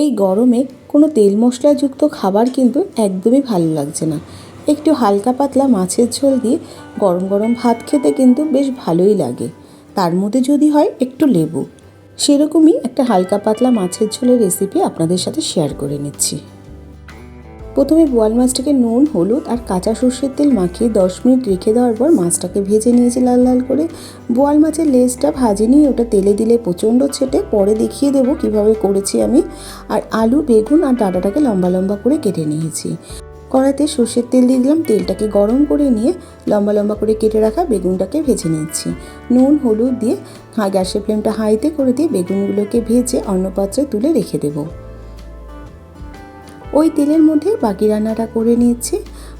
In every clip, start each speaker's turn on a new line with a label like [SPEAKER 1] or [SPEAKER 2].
[SPEAKER 1] এই গরমে কোনো তেল মশলাযুক্ত খাবার কিন্তু একদমই ভালো লাগছে না। একটু হালকা পাতলা মাছের ঝোল দিয়ে গরম গরম ভাত খেতে কিন্তু বেশ ভালোই লাগে। তার মধ্যে যদি হয় একটু লেবু। সেরকমই একটা হালকা পাতলা মাছের ঝোলের রেসিপি আপনাদের সাথে শেয়ার করে নিচ্ছি। প্রথমে বোয়াল মাছটাকে নুন, হলুদ আর কাঁচা সর্ষের তেল মাখিয়ে দশ মিনিট রেখে দেওয়ার পর মাছটাকে ভেজে নিয়েছি লাল লাল করে। বোয়াল মাছের লেজটা ভাজে নিয়ে ওটা তেলে দিলে প্রচণ্ড ছেটে, পরে দেখিয়ে দেবো কীভাবে করেছি আমি। আর আলু, বেগুন আর ডাঁটাটাকে লম্বা লম্বা করে কেটে নিয়েছি। কড়াতে সর্ষের তেল দিয়ে দিলাম, তেলটাকে গরম করে নিয়ে লম্বা লম্বা করে কেটে রাখা বেগুনটাকে ভেজে নিচ্ছি নুন, হলুদ দিয়ে গ্যাসের ফ্লেমটা হাইতে করে দিয়ে বেগুনগুলোকে ভেজে অন্য পাত্রে তুলে রেখে দেবো। ওই তেলের মধ্যে বাকি রান্নাটা করে নিচ্ছি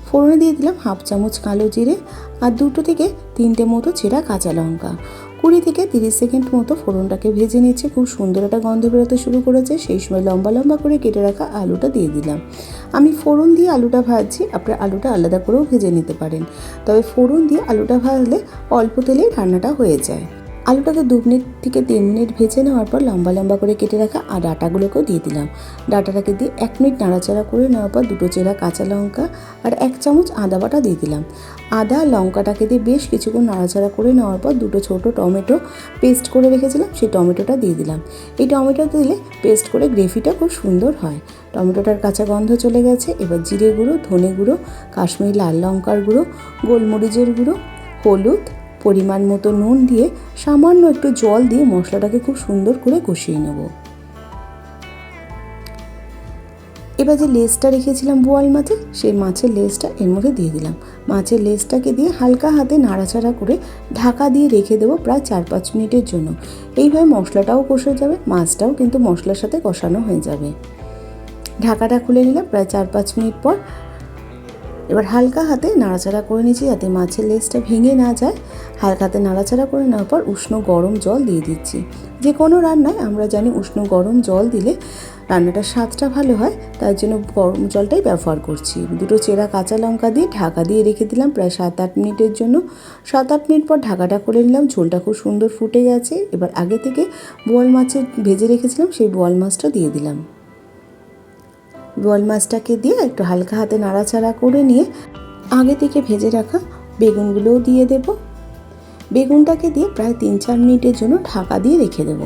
[SPEAKER 1] ফোড়নে দিয়ে দিলাম হাফ চামচ কালো জিরে আর দুটো থেকে তিনটে মতো ছেঁড়া কাঁচা লঙ্কা। কুড়ি থেকে তিরিশ সেকেন্ড মতো ফোড়নটাকে ভেজে নিচ্ছে খুব সুন্দর একটা গন্ধ বেরোতে শুরু করেছে। সেই সময় লম্বা লম্বা করে কেটে রাখা আলুটা দিয়ে দিলাম। আমি ফোড়ন দিয়ে আলুটা ভাজছি। আপনার আলুটা আলাদা করেও ভেজে নিতে পারেন। তবে ফোড়ন দিয়ে আলুটা ভাজলে অল্প তেলেই রান্নাটা হয়ে যায়। আলুটাকে দু মিনিট থেকে তিন মিনিট ভেজে নেওয়ার পর লম্বা লম্বা করে কেটে রাখা আর ডাটাগুলোকেও দিয়ে দিলাম। ডাটাটাকে দিয়ে এক মিনিট নাড়াচাড়া করে নেওয়ার পর দুটো চেরা কাঁচা লঙ্কা আর এক চামচ আদা বাটা দিয়ে দিলাম। আদা, লঙ্কাটাকে দিয়ে বেশ কিছুক্ষণ নাড়াচাড়া করে নেওয়ার পর দুটো ছোট টমেটো পেস্ট করে রেখেছিলাম, সেই টমেটোটা দিয়ে দিলাম। এই টমেটো দিলে পেস্ট করে গ্রেভিটা খুব সুন্দর হয়। টমেটোটার কাঁচা গন্ধ চলে গেছে, এবার জিরে গুঁড়ো, ধনে গুঁড়ো, কাশ্মীরি লাল লঙ্কার গুঁড়ো, গোলমরিচের গুঁড়ো, হলুদ পরিমাণ মতো নুন দিয়ে সামান্য একটু জল দিয়ে মশলাটাকে খুব সুন্দর করে কষিয়ে নেব। এবার যে লেসটা রেখেছিলাম বোয়াল মাছের সেই মাছের লেসটা এর মধ্যে দিয়ে দিলাম। মাছের লেসটাকে দিয়ে হালকা হাতে নাড়াচাড়া করে ঢাকা দিয়ে রেখে দেবো প্রায় চার পাঁচ মিনিটের জন্য। এইভাবে মশলাটাও কষে যাবে, মাছটাও কিন্তু মশলার সাথে কষানো হয়ে যাবে। ঢাকাটা খুলে নিলাম প্রায় চার পাঁচ মিনিট পর। এবার হালকা হাতে নাড়াচাড়া করে নিচ্ছি যাতে মাছের লেজটা ভেঙে না যায়। হালকা হাতে নাড়াচাড়া করে নেওয়ার পর উষ্ণ গরম জল দিয়ে দিচ্ছি। যে কোনো রান্নায় আমরা জানি উষ্ণ গরম জল দিলে রান্নাটার স্বাদটা ভালো হয়, তার জন্য গরম জলটাই ব্যবহার করছি। দুটো চেরা কাঁচা লঙ্কা দিয়ে ঢাকা দিয়ে রেখে দিলাম প্রায় সাত আট মিনিটের জন্য। সাত আট মিনিট পর ঢাকাটা করে নিলাম, ঝোলটা খুব সুন্দর ফুটে গেছে। এবার আগে থেকে বোয়াল মাছের ভেজে রেখেছিলাম, সেই বোয়াল মাছটা দিয়ে দিলাম। বোয়াল মাছটাকে দিয়ে একটু হালকা হাতে নাড়াচাড়া করে নিয়ে আগে থেকে ভেজে রাখা বেগুনগুলোও দিয়ে দেব। বেগুনটাকে দিয়ে প্রায় তিন চার মিনিটের জন্য ঢাকা দিয়ে রেখে দেব।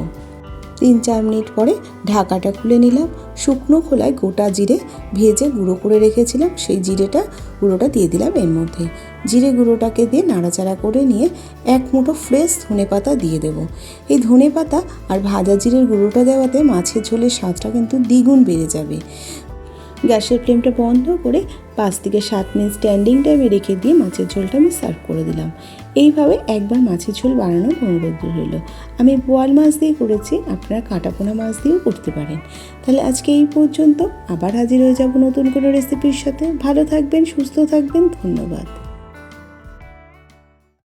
[SPEAKER 1] তিন চার মিনিট পরে ঢাকাটা খুলে নিলাম। শুকনো খোলায় গোটা জিরে ভেজে গুঁড়ো করে রেখেছিলাম। সেই জিরেটা গুঁড়োটা দিয়ে দিলাম এর মধ্যে। জিরে গুঁড়োটাকে দিয়ে নাড়াচাড়া করে নিয়ে এক মুঠো ফ্রেশ ধনে পাতা দিয়ে দেব। এই ধনে পাতা আর ভাজা জিরের গুঁড়োটা দেওয়াতে মাছের ঝোলের স্বাদটা কিন্তু দ্বিগুণ বেড়ে যাবে। গ্যাসের ফ্লেমটা বন্ধ করে পাঁচ থেকে সাত মিনিট স্ট্যান্ডিং টাইমে রেখে দিয়ে মাছের ঝোলটা আমি সার্ভ করে দিলাম। এইভাবে একবার মাছের ঝোল বানানোর অনুরোধ রইল। আমি বোয়াল মাছ দিয়ে করেছি, আপনারা কাটাপোনা মাছ দিয়েও করতে পারেন। তাহলে আজকে এই পর্যন্ত, আবার হাজির হয়ে যাব নতুন কোনো রেসিপির সাথে। ভালো থাকবেন, সুস্থ থাকবেন, ধন্যবাদ।